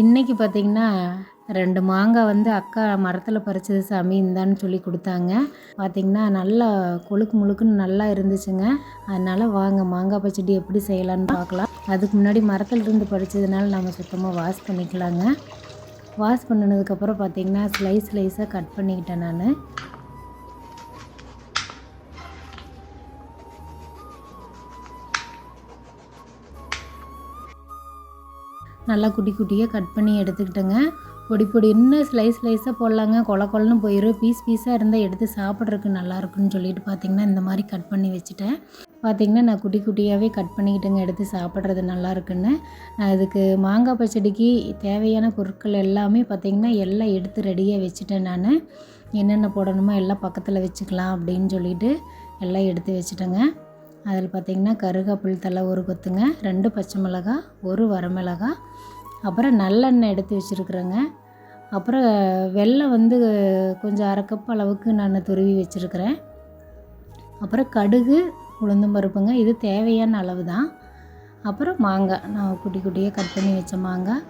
இன்னைக்கு பார்த்தீங்கன்னா ரெண்டு மாங்காய் வந்து அக்கா மரத்தில் பறிச்சது சாமி இந்தான்னு சொல்லி கொடுத்தாங்க. பார்த்தீங்கன்னா நல்லா கொழுக்கு முழுக்குன்னு நல்லா இருந்துச்சுங்க. அதனால் வாங்க மாங்காய் பச்சடி எப்படி செய்யலான்னு பார்க்கலாம். அதுக்கு முன்னாடி மரத்தில் இருந்து பறிச்சதுனால நம்ம சுத்தமாக வாஷ் பண்ணிக்கலாங்க. வாஷ் பண்ணினதுக்கப்புறம் பார்த்தீங்கன்னா ஸ்லைஸ் ஸ்லைஸாக கட் பண்ணிக்கிட்டேன் நான். நல்லா குட்டி குட்டியாக கட் பண்ணி எடுத்துக்கிட்டேங்க. பொடி பொடி இன்னும் ஸ்லைஸ் ஸ்லைஸாக போடலாங்க. கொல கொலன்னு போயிடும் பீஸ் பீஸாக இருந்தால் எடுத்து சாப்பிட்றதுக்கு நல்லா இருக்குன்னு சொல்லிட்டு பார்த்தீங்கன்னா இந்த மாதிரி கட் பண்ணி வச்சுட்டேன். பார்த்திங்கன்னா நான் குட்டி குட்டியாகவே கட் பண்ணிக்கிட்டேங்க எடுத்து சாப்பிட்றது நல்லா இருக்குன்னு நான் அதுக்கு மாங்காய் பச்சடிக்கு தேவையான பொருட்கள் எல்லாமே பார்த்திங்கன்னா எல்லாம் எடுத்து ரெடியாக வச்சுட்டேன் நான். என்னென்ன போடணுமோ எல்லாம் பக்கத்தில் வச்சுக்கலாம் அப்படின்னு சொல்லிட்டு எல்லாம் எடுத்து வச்சுட்டேங்க. அதில் பார்த்திங்கன்னா கருகாப்பிள் தலை ஒரு கொத்துங்க ரெண்டு பச்சை மிளகாய் ஒரு வரமிளகாய் அப்புறம் நல்லெண்ணெய் எடுத்து வச்சுருக்குறேங்க. அப்புறம் வெள்ளம் வந்து கொஞ்சம் அரை கப் அளவுக்கு நான் துருவி வச்சுருக்கிறேன். அப்புறம் கடுகு உளுந்தும் பருப்புங்க. இது தேவையான அளவு தான் அப்புறம் மாங்காய் நான் குட்டி குட்டியாக கட் பண்ணி வச்ச மாங்காய்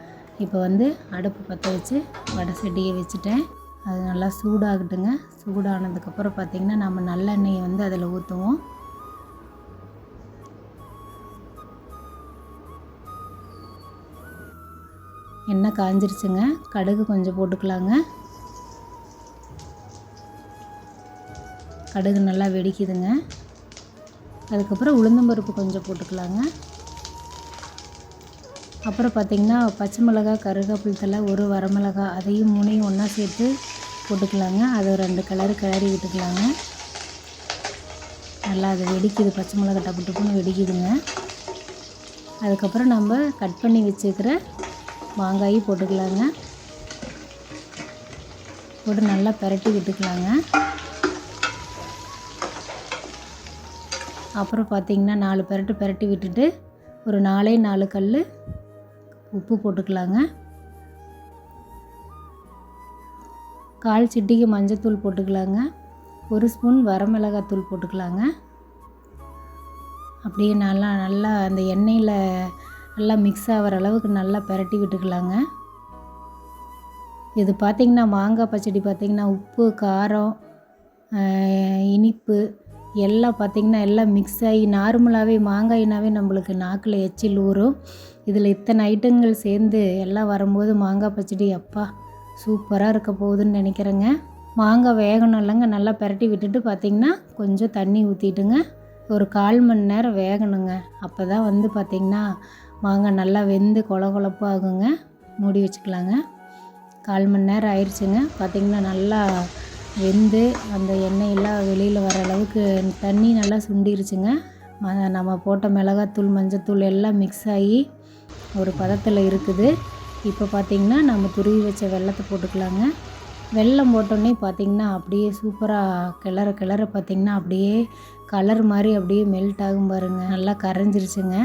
இப்போ வந்து அடுப்பு பற்ற வச்சு வடை சட்டியை வச்சுட்டேன். அது நல்லா சூடாகட்டுங்க. சூடானதுக்கப்புறம் பார்த்திங்கன்னா நம்ம நல்லெண்ணெயை வந்து அதில் ஊற்றுவோம் எண்ணெய் காஞ்சிருச்சுங்க. கடுகு கொஞ்சம் போட்டுக்கலாங்க. கடுகு நல்லா வெடிக்குதுங்க. அதுக்கப்புறம் உளுந்தம்பருப்பு கொஞ்சம் போட்டுக்கலாங்க. அப்புறம் பார்த்திங்கன்னா பச்சை மிளகா கருவேப்பில் தலை ஒரு வரமிளகா அதையும் மூணையும் ஒன்றா சேர்த்து போட்டுக்கலாங்க. அதை ரெண்டு கலரு கிளறி விட்டுக்கலாங்க. நல்லா அது வெடிக்குது பச்சை மிளகா டப்பு டப்புன்னு வெடிக்குதுங்க. அதுக்கப்புறம் நம்ம கட் பண்ணி வச்சுருக்கிற மாங்காயும் போட்டுக்கலாங்க. போட்டு நல்லா பெரட்டி விட்டுக்கலாங்க. அப்புறம் பார்த்திங்கன்னா நாலு பெரட்டு பெரட்டி விட்டுட்டு ஒரு நாலே நாலு கல் உப்பு போட்டுக்கலாங்க. கால் சிட்டிக்கு மஞ்சத்தூள் போட்டுக்கலாங்க. ஒரு ஸ்பூன் வரமிளகாத்தூள் போட்டுக்கலாங்க. அப்படியே நல்லா நல்லா அந்த எண்ணெயில் நல்லா மிக்ஸ் ஆகிற அளவுக்கு நல்லா பெரட்டி விட்டுக்கலாங்க. இது பார்த்திங்கன்னா மாங்காய் பச்சடி பார்த்திங்கன்னா உப்பு காரம் இனிப்பு எல்லாம் பார்த்திங்கன்னா எல்லாம் மிக்ஸ் ஆகி நார்மலாகவே மாங்காய்னாவே நம்மளுக்கு நாக்கில் எச்சில் ஊறும். இதில் இத்தனை ஐட்டங்கள் சேர்ந்து எல்லாம் வரும்போது மாங்காய் பச்சடி அப்பா சூப்பராக இருக்க போகுதுன்னு நினைக்கிறேங்க. மாங்காய் வேகணும் இல்லைங்க நல்லா பரட்டி விட்டுட்டு பார்த்திங்கன்னா கொஞ்சம் தண்ணி ஊற்றிட்டுங்க ஒரு கால் மணி நேரம் வேகணுங்க. அப்போ தான் வந்து பார்த்திங்கன்னா மாங்காய் நல்லா வெந்து கொல கொலப்பு ஆகுங்க. மூடி வச்சுக்கலாங்க. கால் மணி நேரம் ஆயிடுச்சுங்க பார்த்திங்கன்னா நல்லா வெந்து அந்த எண்ணெயெல்லாம் வெளியில் வர அளவுக்கு தண்ணி நல்லா சுண்டிருச்சுங்க. நம்ம போட்ட மிளகாத்தூள் மஞ்சத்தூள் எல்லாம் மிக்ஸ் ஆகி ஒரு பதத்தில் இருக்குது. இப்போ பார்த்திங்கன்னா நம்ம துருவி வச்ச வெள்ளத்தை போட்டுக்கலாங்க. வெல்லம் போட்டோன்னே பார்த்திங்கன்னா அப்படியே சூப்பராக கிளற கிளற பார்த்திங்கன்னா அப்படியே கலர் மாதிரி அப்படியே மெல்ட் ஆகும் பாருங்க. நல்லா கரைஞ்சிருச்சுங்க.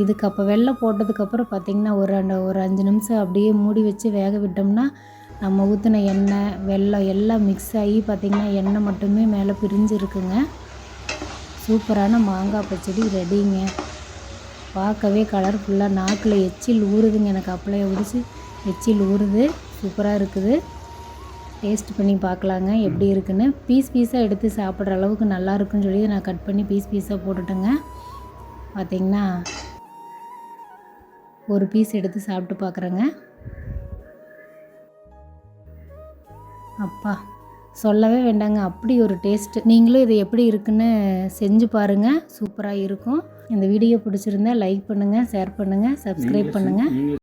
இதுக்கு அப்போ வெள்ளம் போட்டதுக்கப்புறம் பார்த்திங்கன்னா ஒரு ரெண்டு ஒரு அஞ்சு நிமிஷம் அப்படியே மூடி வச்சு வேக விட்டோம்னா நம்ம ஊற்றின எண்ணெய் வெல்லம் எல்லாம் மிக்ஸ் ஆகி பார்த்திங்கன்னா எண்ணெய் மட்டுமே மேலே பிரிஞ்சு இருக்குங்க சூப்பரான மாங்காய் பச்சடி ரெடிங்க பார்க்கவே கலர்ஃபுல்லாக நாக்கில் எச்சில் ஊறுதுங்க. எனக்கு அப்பளைய பிடிச்சி எச்சில் ஊறுது. சூப்பராக இருக்குது. டேஸ்ட் பண்ணி பார்க்கலாங்க. எப்படி இருக்குன்னு. பீஸ் பீஸாக எடுத்து சாப்பிட்ற அளவுக்கு நல்லா இருக்குன்னு சொல்லி நான் கட் பண்ணி பீஸ் பீஸாக போட்டுட்டேங்க. பார்த்திங்கன்னா ஒரு பீஸ் எடுத்து சாப்பிட்டு பார்க்குறேங்க. அப்பா சொல்லவே வேண்டாங்க. அப்படி ஒரு டேஸ்ட் நீங்களும் இது எப்படி இருக்குன்னு செஞ்சு பாருங்கள் சூப்பராக இருக்கும். இந்த வீடியோ பிடிச்சிருந்தா லைக் பண்ணுங்கள் ஷேர் பண்ணுங்கள் சப்ஸ்கிரைப் பண்ணுங்கள்